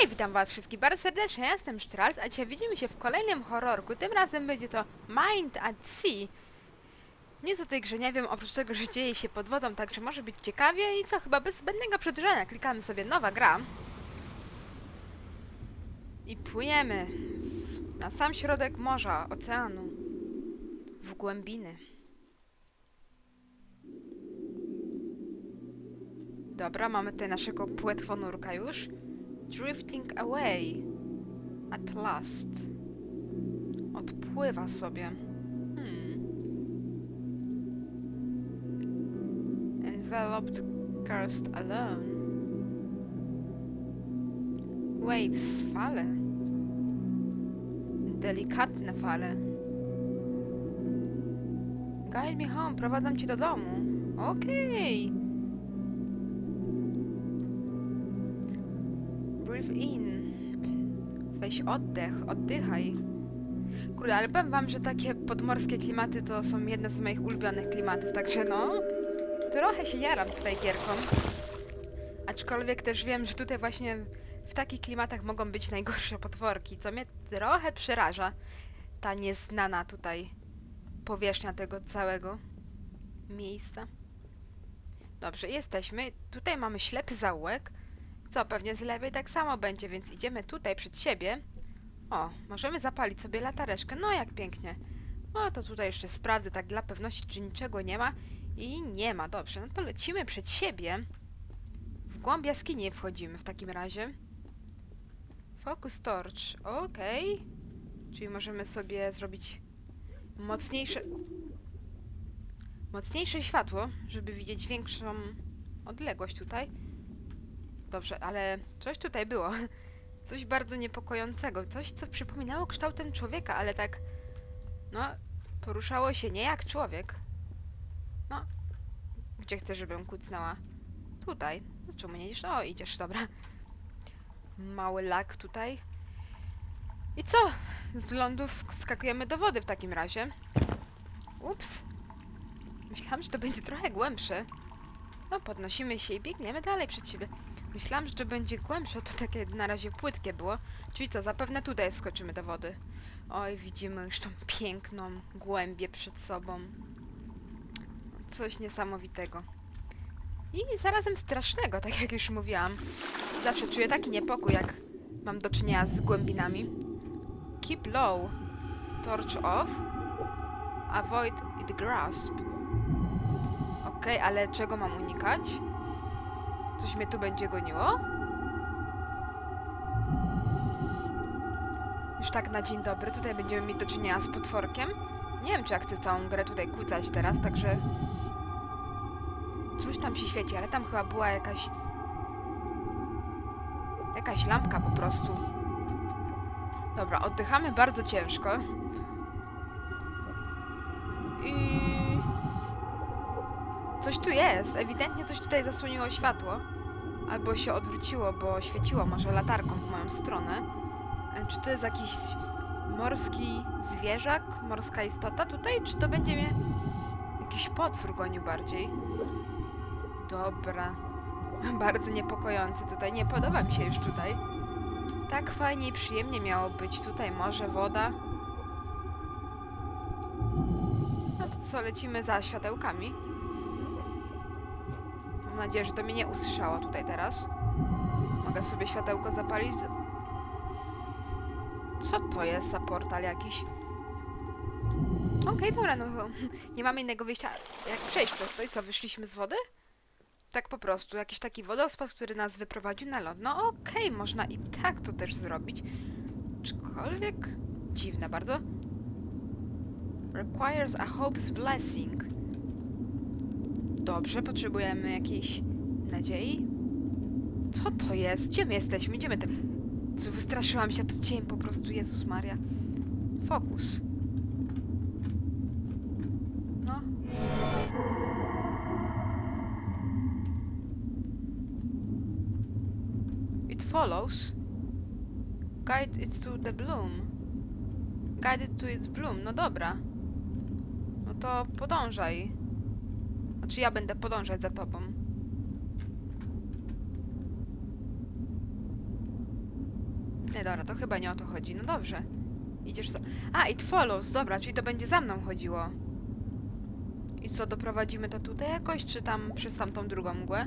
Hej, witam was wszystkich bardzo serdecznie, ja jestem Strals, a dzisiaj widzimy się w kolejnym horrorku. Tym razem będzie to Mind at Sea. Nic o tej grze nie wiem, oprócz tego, że dzieje się pod wodą, także może być ciekawie i co, chyba bez zbędnego przedłużania. Klikamy sobie nowa gra. I płyniemy na sam środek morza, oceanu. W głębiny. Dobra, mamy tutaj naszego płetwonurka już. Drifting away. At last. Odpływa sobie. Hmm. Enveloped, cursed alone. Waves, fale. Delikatne fale. Guide me home, prowadzam cię do domu. Okej. Breathe Weź oddech, oddychaj. Kurde, ale powiem wam, że takie podmorskie klimaty to są jedne z moich ulubionych klimatów, także no... Trochę się jaram tutaj gierką. Aczkolwiek też wiem, że tutaj właśnie w takich klimatach mogą być najgorsze potworki, co mnie trochę przeraża. Ta nieznana tutaj powierzchnia tego całego miejsca. Dobrze, jesteśmy. Tutaj mamy ślepy zaułek. Co, pewnie z lewej tak samo będzie, więc idziemy tutaj przed siebie. O, możemy zapalić sobie latareczkę. No, jak pięknie. No, to tutaj jeszcze sprawdzę tak dla pewności, czy niczego nie ma. I nie ma, dobrze. No to lecimy przed siebie. W głąb jaskini wchodzimy w takim razie. Focus torch, okej. Czyli możemy sobie zrobić mocniejsze... Mocniejsze światło, żeby widzieć większą odległość tutaj. Dobrze, ale coś tutaj było. Coś bardzo niepokojącego. Coś, co przypominało kształtem człowieka, ale tak. No, poruszało się nie jak człowiek. No, gdzie chcesz, żebym kucnęła? Tutaj. No, czemu nie idziesz? O, idziesz, dobra. Mały lak tutaj. I co? Z lądów skakujemy do wody w takim razie. Ups. Myślałam, że to będzie trochę głębsze. No, podnosimy się i biegniemy dalej przed siebie. Myślałam, że to będzie głębsze, to takie na razie płytkie było. Czyli co, zapewne tutaj wskoczymy do wody. Oj, widzimy już tą piękną głębię przed sobą. Coś niesamowitego. I zarazem strasznego, tak jak już mówiłam. Zawsze czuję taki niepokój, jak mam do czynienia z głębinami. Keep low. Torch off. Avoid it grasp. Okej, ale czego mam unikać? Coś mnie tu będzie goniło? Już tak na dzień dobry, tutaj będziemy mieć do czynienia z potworkiem. Nie wiem, czy ja chcę całą grę tutaj kłócać teraz, także... Coś tam się świeci, ale tam chyba była jakaś... Jakaś lampka po prostu. Dobra, oddychamy bardzo ciężko. I... Coś tu jest, ewidentnie coś tutaj zasłoniło światło. Albo się odwróciło, bo świeciło może latarką w moją stronę. E, Czy to jest jakiś morski zwierzak, morska istota tutaj? Czy to będzie mnie jakiś potwór gonił bardziej? Dobra. Bardzo niepokojący tutaj. Nie podoba mi się już tutaj. Tak fajnie i przyjemnie miało być tutaj morze, woda. No to co, lecimy za światełkami. Nadzieję, że to mnie nie usłyszało tutaj teraz. Mogę sobie światełko zapalić. Co to jest za portal jakiś? Okej, dobra, no nie mamy innego wyjścia, jak przejść przez to. I co, wyszliśmy z wody? Tak po prostu, jakiś taki wodospad, który nas wyprowadził na ląd. No okej, można i tak to też zrobić. Aczkolwiek dziwne bardzo. Requires a hope's blessing. Dobrze, potrzebujemy jakiejś nadziei. Co to jest? Gdzie my jesteśmy? Gdzie my. Co, wystraszyłam się, to cień po prostu, Jezus Maria. Fokus. No. It follows. Guide it to the bloom. Guide it to its bloom. No dobra. No to podążaj. Znaczy ja będę podążać za tobą. Nie, dobra, to chyba nie o to chodzi. No dobrze. Idziesz za... A, it follows, dobra, czyli to będzie za mną chodziło. I co, doprowadzimy to tutaj jakoś, czy tam przez tamtą drugą mgłę?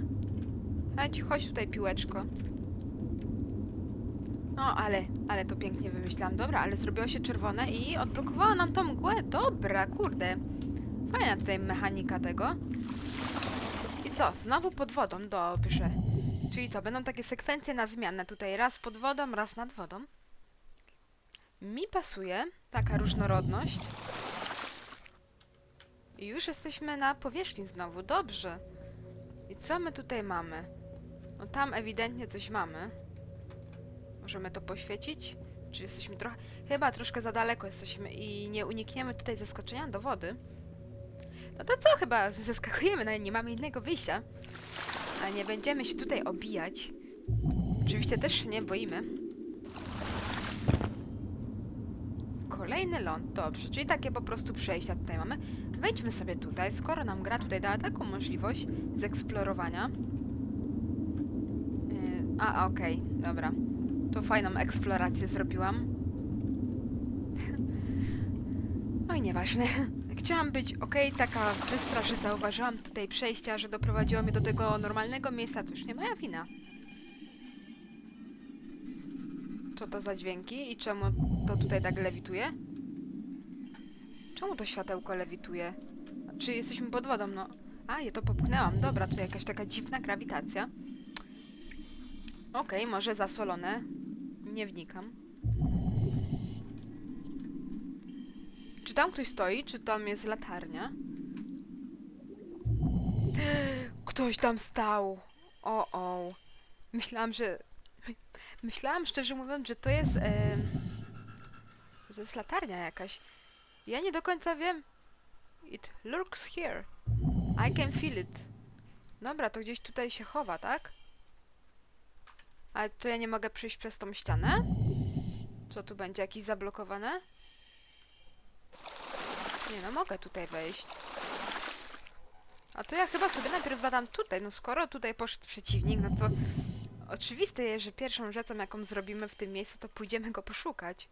Chodź, chodź tutaj, piłeczko. No, ale, ale to pięknie wymyślałam. Dobra, ale zrobiło się czerwone i odblokowało nam tą mgłę. Dobra, kurde. Fajna tutaj mechanika tego. I co, znowu pod wodą, dobrze. Czyli co, będą takie sekwencje na zmianę tutaj, raz pod wodą, raz nad wodą. Mi pasuje taka różnorodność. I już jesteśmy na powierzchni znowu, dobrze. I co my tutaj mamy? No tam ewidentnie coś mamy. Możemy to poświecić? Czy jesteśmy trochę... Chyba troszkę za daleko jesteśmy i nie unikniemy tutaj zaskoczenia do wody. No to co, chyba zeskakujemy, no nie mamy innego wyjścia. A nie będziemy się tutaj obijać. Oczywiście też się nie boimy. Kolejny ląd, dobrze, czyli takie po prostu przejścia tutaj mamy. Wejdźmy sobie tutaj, skoro nam gra tutaj dała taką możliwość zeksplorowania. Yy, a, okej, dobra. To fajną eksplorację zrobiłam. Oj, nieważne. Chciałam być okej, taka bystra, że zauważyłam tutaj przejścia, że doprowadziło mnie do tego normalnego miejsca, to już nie moja wina. Co to za dźwięki i czemu to tutaj tak lewituje? Czemu to światełko lewituje? Czy jesteśmy pod wodą? No. A, ja to popchnęłam. Dobra, to jakaś taka dziwna grawitacja. Okej, może zasolone. Nie wnikam. Czy tam ktoś stoi? Czy tam jest latarnia? Ktoś tam stał. O, o. Myślałam, że... Myślałam, szczerze mówiąc, że to jest... że to jest latarnia jakaś. Ja nie do końca wiem. It lurks here. I can feel it. Dobra, to gdzieś tutaj się chowa, tak? Ale to ja nie mogę przejść przez tą ścianę? Co tu będzie? Jakieś zablokowane? Nie no, mogę tutaj wejść. A to ja chyba sobie najpierw badam tutaj. No skoro tutaj poszedł przeciwnik, no to oczywiste jest, że pierwszą rzeczą, jaką zrobimy w tym miejscu, to pójdziemy go poszukać.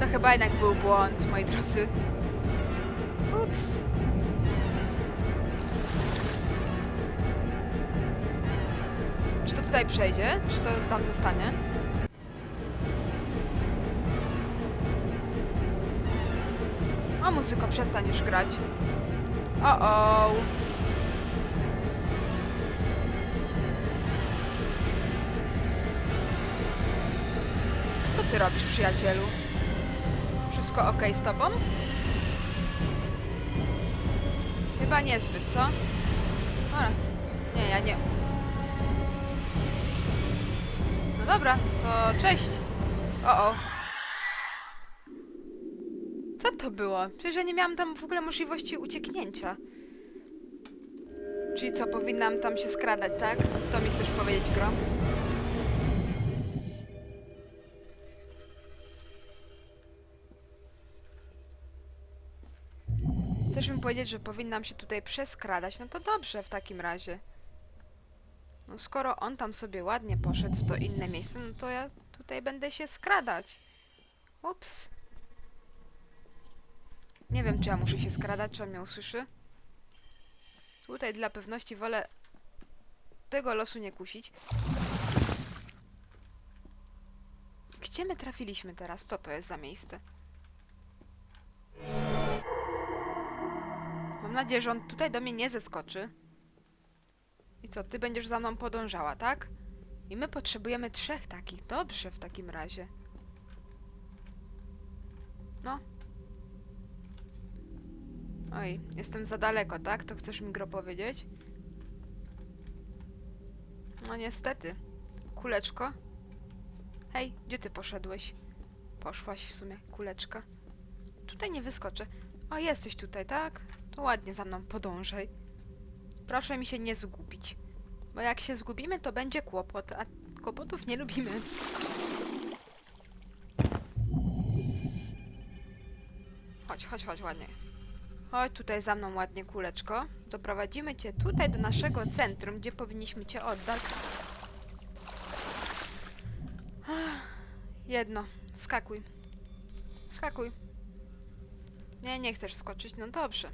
To chyba jednak był błąd, moi drodzy. Ups. Czy to tutaj przejdzie? Czy to tam zostanie? O, muzyko, przestaniesz grać. O, o. Co ty robisz, przyjacielu? Wszystko ok z tobą? Chyba niezbyt, co? Dobra. Nie, ja nie. No dobra, to cześć. O, o. Co to było? Przecież ja nie miałam tam w ogóle możliwości ucieknięcia. Czyli co, powinnam tam się skradać, tak? To mi chcesz powiedzieć, Grom? Chcesz mi powiedzieć, że powinnam się tutaj przeskradać? No to dobrze w takim razie. No skoro on tam sobie ładnie poszedł w to inne miejsce, no to ja tutaj będę się skradać. Ups. Nie wiem, czy ja muszę się skradać, czy on mnie usłyszy. Tutaj dla pewności wolę tego losu nie kusić. Gdzie my trafiliśmy teraz? Co to jest za miejsce? Mam nadzieję, że on tutaj do mnie nie zeskoczy. I co, ty będziesz za mną podążała, tak? I my potrzebujemy trzech takich. Dobrze w takim razie. No. Oj, jestem za daleko, tak? To chcesz mi gro powiedzieć? No niestety. Kuleczko? Hej, gdzie ty poszedłeś? Poszłaś w sumie, kuleczka. Tutaj nie wyskoczę. O, jesteś tutaj, tak? To ładnie za mną podążaj. Proszę mi się nie zgubić. Bo jak się zgubimy, to będzie kłopot, a kłopotów nie lubimy. Chodź, chodź, chodź, ładnie. Chodź tutaj za mną ładnie, kuleczko. Doprowadzimy cię tutaj do naszego centrum, gdzie powinniśmy cię oddać. Jedno. Skakuj. Skakuj. Nie, nie chcesz skoczyć. No dobrze.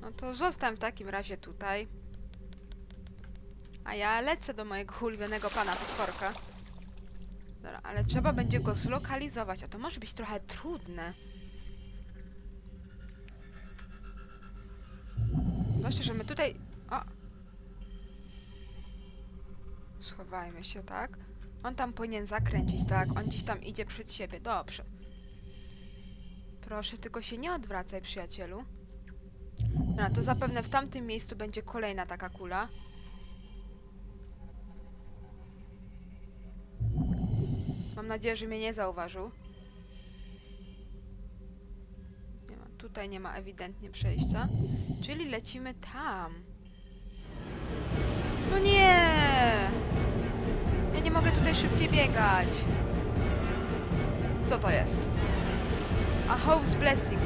No to zostań w takim razie tutaj. A ja lecę do mojego ulubionego pana potworka. Dobra, ale trzeba będzie go zlokalizować, a to może być trochę trudne. Tutaj... O! Schowajmy się, tak? On tam powinien zakręcić, tak? On gdzieś tam idzie przed siebie. Dobrze. Proszę, tylko się nie odwracaj, przyjacielu. No, to zapewne w tamtym miejscu będzie kolejna taka kula. Mam nadzieję, że mnie nie zauważył. Tutaj nie ma ewidentnie przejścia. Czyli lecimy tam. No nie! Ja nie mogę tutaj szybciej biegać. Co to jest? A Hope's Blessing.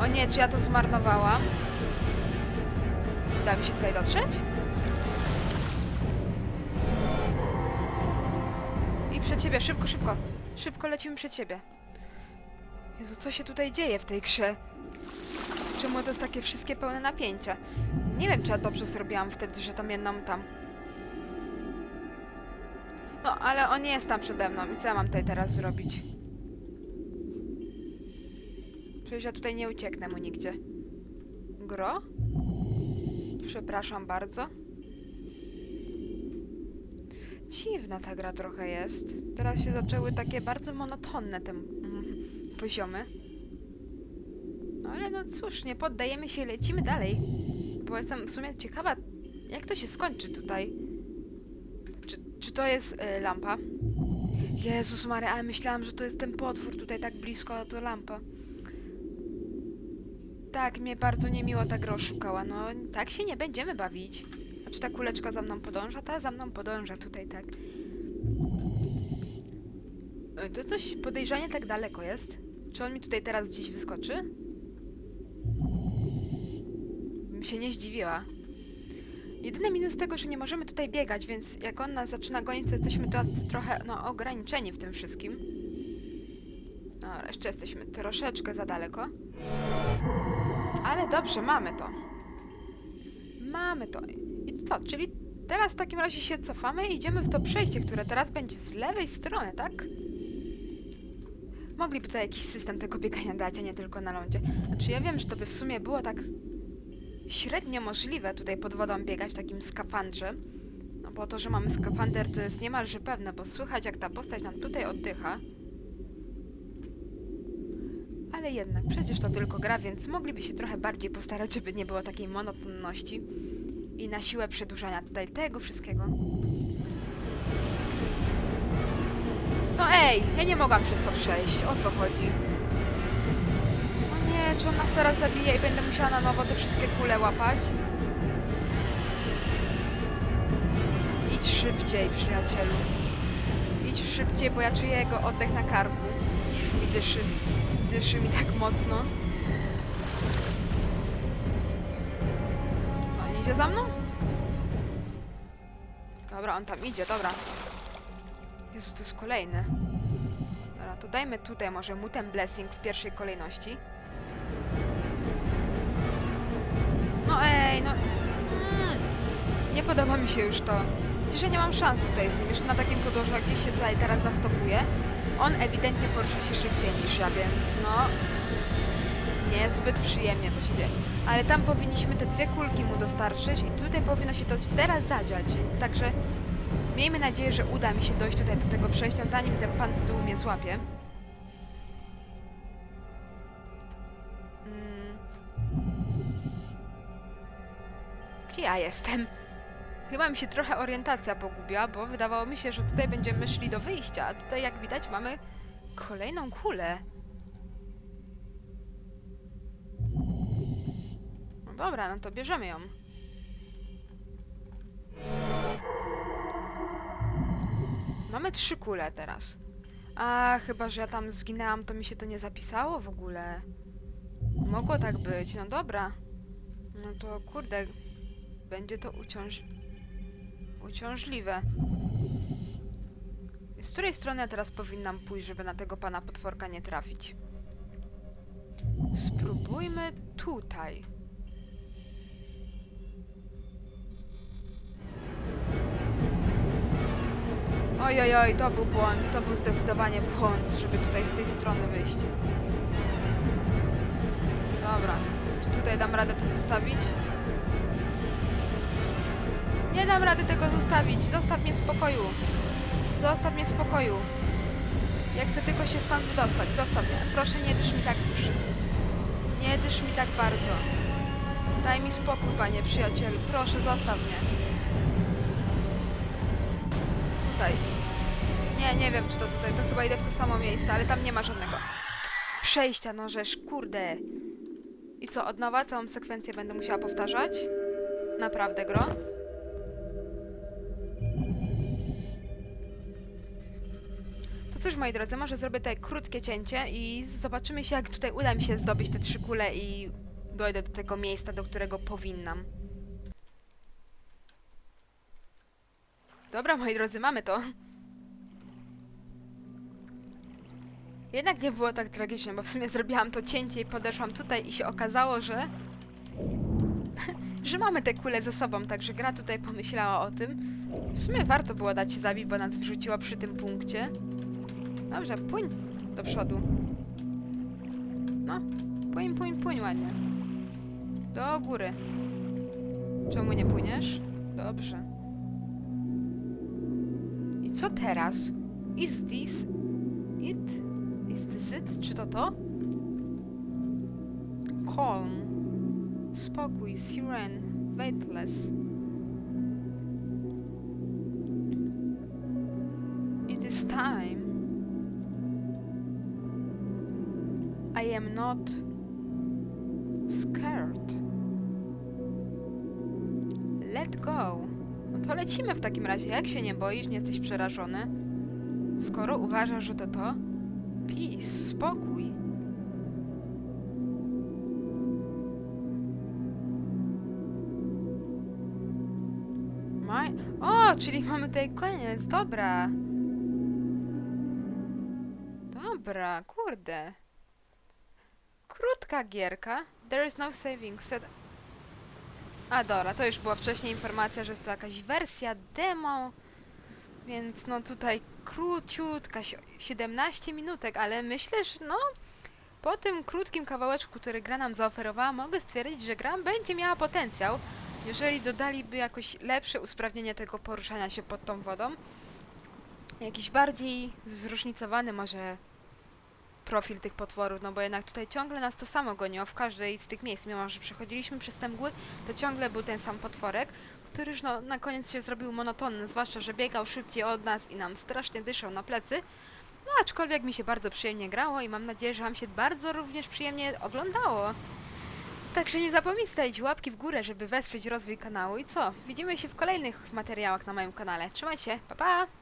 O nie, czy ja to zmarnowałam? Uda mi się tutaj dotrzeć? I przed ciebie, szybko, szybko. Szybko lecimy przed ciebie. Jezu, co się tutaj dzieje w tej grze? Czemu to jest takie wszystkie pełne napięcia? Nie wiem, czy ja dobrze zrobiłam wtedy, że tam jedną tam. No, ale on nie jest tam przede mną i co ja mam tutaj teraz zrobić? Przecież ja tutaj nie ucieknę mu nigdzie. Gro? Przepraszam bardzo. Dziwna ta gra trochę jest. Teraz się zaczęły takie bardzo monotonne te poziomy. No ale no cóż, nie poddajemy się i lecimy dalej. Bo jestem w sumie ciekawa, jak to się skończy tutaj. Czy, czy to jest y, lampa? Jezus Maria, ale myślałam, że to jest ten potwór tutaj tak blisko, a to lampa. Tak, mnie bardzo niemiło ta gra oszukała. No, tak się nie będziemy bawić. A czy ta kuleczka za mną podąża? Ta za mną podąża tutaj, tak. E, To coś podejrzanie tak daleko jest. Czy on mi tutaj teraz gdzieś wyskoczy? Bym się nie zdziwiła. Jedyny minus tego, że nie możemy tutaj biegać, więc jak on nas zaczyna gonić, to jesteśmy to, trochę no, ograniczeni w tym wszystkim. Dobra, jeszcze jesteśmy troszeczkę za daleko. Ale dobrze, mamy to. Mamy to. I co, czyli teraz w takim razie się cofamy i idziemy w to przejście, które teraz będzie z lewej strony, tak? Mogliby tutaj jakiś system tego biegania dać, a nie tylko na lądzie. Znaczy ja wiem, że to by w sumie było tak średnio możliwe tutaj pod wodą biegać w takim skafandrze. No bo to, że mamy skafander to jest niemalże pewne, bo słychać jak ta postać nam tutaj oddycha. Ale jednak, przecież to tylko gra, więc mogliby się trochę bardziej postarać, żeby nie było takiej monotonności i na siłę przedłużania tutaj tego wszystkiego. Ej, ja nie mogłam przez to przejść, o co chodzi? O nie, czy on nas teraz zabije i będę musiała na nowo te wszystkie kule łapać? Idź szybciej, przyjacielu. Idź szybciej, bo ja czuję jego oddech na karku. Mi dyszy, dyszy mi tak mocno. On idzie za mną? Dobra, on tam idzie, dobra. Jezu, to jest kolejny. To dajmy tutaj może mu ten blessing w pierwszej kolejności. No ej, no... Mm, nie podoba mi się już to. Ja nie mam szans tutaj z nim. Jeszcze na takim podłożu, jak gdzieś się tutaj teraz zastopuje. On ewidentnie porusza się szybciej niż ja, więc no... Niezbyt przyjemnie to się dzieje. Ale tam powinniśmy te dwie kulki mu dostarczyć i tutaj powinno się to teraz zadziać. Także miejmy nadzieję, że uda mi się dojść tutaj do tego przejścia, zanim ten pan z tyłu mnie złapie. Ja jestem? Chyba mi się trochę orientacja pogubiła, bo wydawało mi się, że tutaj będziemy szli do wyjścia, a tutaj jak widać mamy kolejną kulę. No dobra, no to bierzemy ją. Mamy trzy kule teraz. A chyba, że ja tam zginęłam, to mi się to nie zapisało w ogóle. Mogło tak być, no dobra. No to kurde, będzie to uciąż... uciążliwe. Z której strony ja teraz powinnam pójść, żeby na tego pana potworka nie trafić? Spróbujmy tutaj. Oj, oj, oj, to był błąd, to był zdecydowanie błąd, żeby tutaj z tej strony wyjść. Dobra, czy tutaj dam radę to zostawić? Nie dam rady tego zostawić, zostaw mnie w spokoju. Zostaw mnie w spokoju. Ja chcę tylko się stąd wydostać, zostaw mnie. Proszę nie dysz mi tak już. Nie dysz mi tak bardzo. Daj mi spokój, panie przyjacielu, proszę zostaw mnie. Tutaj. Nie, nie wiem czy to tutaj, to chyba idę w to samo miejsce, ale tam nie ma żadnego przejścia, no żeż, kurde. I co, od nowa całą sekwencję będę musiała powtarzać? Naprawdę, gro? To cóż, moi drodzy, może zrobię tutaj krótkie cięcie i zobaczymy się, jak tutaj uda mi się zdobyć te trzy kule i dojdę do tego miejsca, do którego powinnam. Dobra, moi drodzy, mamy to. Jednak nie było tak tragicznie, bo w sumie zrobiłam to cięcie i podeszłam tutaj i się okazało, że... że mamy te kule ze sobą, także gra tutaj pomyślała o tym. W sumie warto było dać się zabić, bo nas wyrzuciła przy tym punkcie. Dobrze, płyń do przodu. No, płyń, płyń, płyń ładnie. Do góry. Czemu nie płyniesz? Dobrze. I co teraz? Is this it? Is this it? Czy to to? Calm. Spokój, siren, weightless. It is time. Am not scared. Let go. No to lecimy w takim razie. Jak się nie boisz, nie jesteś przerażony? Skoro uważasz, że to to, peace, spokój. Maj... O, czyli mamy tutaj koniec, dobra. Dobra, kurde. Krótka gierka. There is no saving. Set... A dobra, to już była wcześniej informacja, że jest to jakaś wersja demo. Więc no tutaj króciutka, si- 17 minutek, ale myślę, że no po tym krótkim kawałeczku, który gra nam zaoferowała, mogę stwierdzić, że gra będzie miała potencjał, jeżeli dodaliby jakoś lepsze usprawnienie tego poruszania się pod tą wodą. Jakiś bardziej zróżnicowany może profil tych potworów, no bo jednak tutaj ciągle nas to samo goniło w każdej z tych miejsc, mimo że przechodziliśmy przez te mgły, to ciągle był ten sam potworek, który już no, na koniec się zrobił monotonny, zwłaszcza, że biegał szybciej od nas i nam strasznie dyszał na plecy. No aczkolwiek mi się bardzo przyjemnie grało i mam nadzieję, że Wam się bardzo również przyjemnie oglądało. Także nie zapomnij stawić łapki w górę, żeby wesprzeć rozwój kanału i co? Widzimy się w kolejnych materiałach na moim kanale. Trzymaj się, pa pa!